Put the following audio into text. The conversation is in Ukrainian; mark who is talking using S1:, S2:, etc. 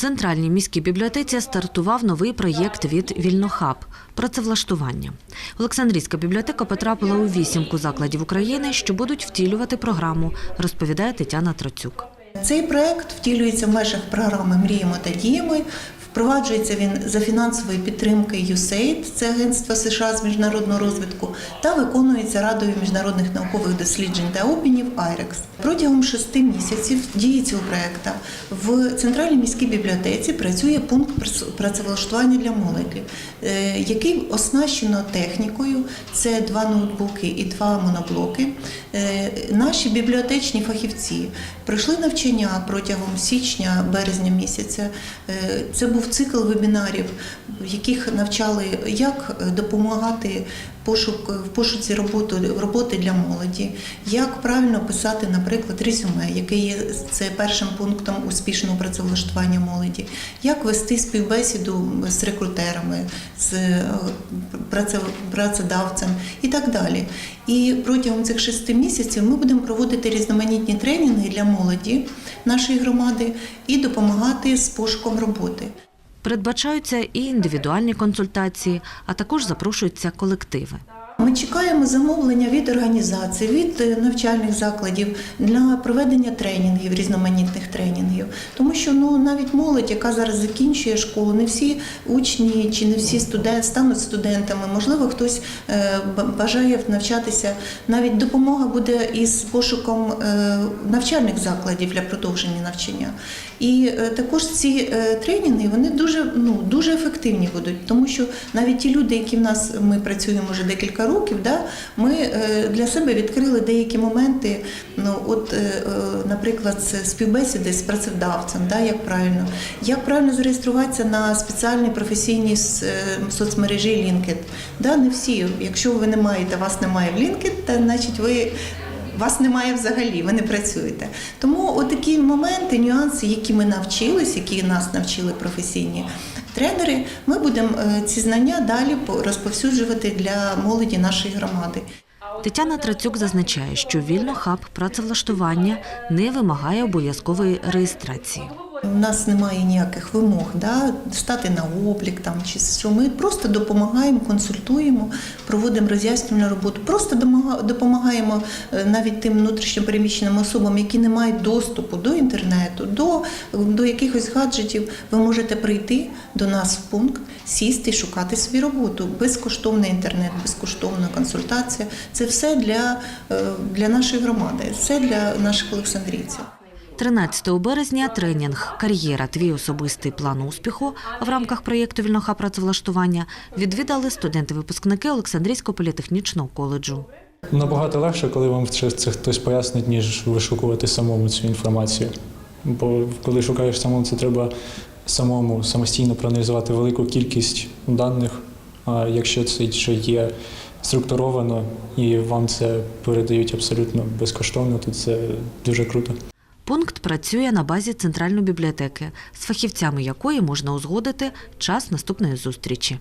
S1: центральній міській бібліотеці стартував новий проєкт від Вільнохаб працевлаштування. Олександрійська бібліотека потрапила у вісімку закладів України, що будуть втілювати програму, розповідає Тетяна Троцюк.
S2: Цей проект втілюється в межах програми Мріємо та діємо. Впроваджується він за фінансової підтримки USAID, це агентство США з міжнародного розвитку, та виконується Радою міжнародних наукових досліджень та обмінів IREX. Протягом шести місяців дії цього проекту в центральній міській бібліотеці працює пункт працевлаштування для молоді, е, який оснащено технікою. Це два ноутбуки і два моноблоки. Е, Наші бібліотечні фахівці пройшли навчання протягом січня-березня місяця. Е, Це був цикл вебінарів, в яких навчали, як допомагати пошук в пошуці роботи, роботи для молоді, як правильно писати, наприклад, резюме, яке є це першим пунктом успішного працевлаштування молоді, як вести співбесіду з рекрутерами, з е, працедавцем і так далі. І протягом цих шести місяців ми будемо проводити різноманітні тренінги для молоді нашої громади і допомагати з пошуком роботи.
S1: Передбачаються і індивідуальні консультації, а також запрошуються колективи.
S2: Ми чекаємо замовлення від організацій, від е, навчальних закладів для проведення тренінгів, різноманітних тренінгів. Тому що ну навіть молодь, яка зараз закінчує школу, не всі учні чи не всі студенти стануть студентами. Можливо, хтось е, бажає навчатися. Навіть допомога буде із пошуком е, навчальних закладів для продовження навчання. І також ці тренінги вони дуже ну дуже ефективні будуть, тому що навіть ті люди, які в нас ми працюємо вже декілька років, да, ми е, для себе відкрили деякі моменти. Ну, от, е, е, наприклад, співбесіди з працедавцем, да, як правильно, як правильно зареєструватися на спеціальній професійній соцмережі LinkedIn. Да, не всі, якщо ви не маєте, вас немає в LinkedIn, то значить ви вас немає взагалі, ви не працюєте. Тому отакі моменти, нюанси, які ми навчились, які нас навчили професійні тренери, ми будемо е, ці знання далі розповсюджувати для молоді нашої громади.
S1: Тетяна Трацюк зазначає, що вільно хаб працевлаштування не вимагає обов'язкової реєстрації.
S2: У нас немає ніяких вимог да, стати на облік там чи що. Ми просто допомагаємо, консультуємо, проводимо роз'яснювальну роботу. Просто допомагаємо е, навіть тим внутрішньопереміщеним особам, які не мають доступу до інтернету, до, до якихось гаджетів. Ви можете прийти до нас в пункт, сісти і шукати собі роботу. Безкоштовний інтернет, безкоштовна консультація. Це все для, е, для нашої громади, все для наших олександрійців.
S1: 13 березня тренінг Кар'єра. Твій особистий план успіху в рамках проєкту Вільноха працевлаштування відвідали студенти-випускники Олександрійського політехнічного коледжу.
S3: Набагато легше, коли вам це, хтось пояснить, ніж вишукувати самому цю інформацію. Бо коли шукаєш самому, це треба самому самостійно проаналізувати велику кількість даних. А якщо це вже є структуровано і вам це передають абсолютно безкоштовно, то це дуже круто.
S1: Працює на базі центральної бібліотеки, з фахівцями якої можна узгодити час наступної зустрічі.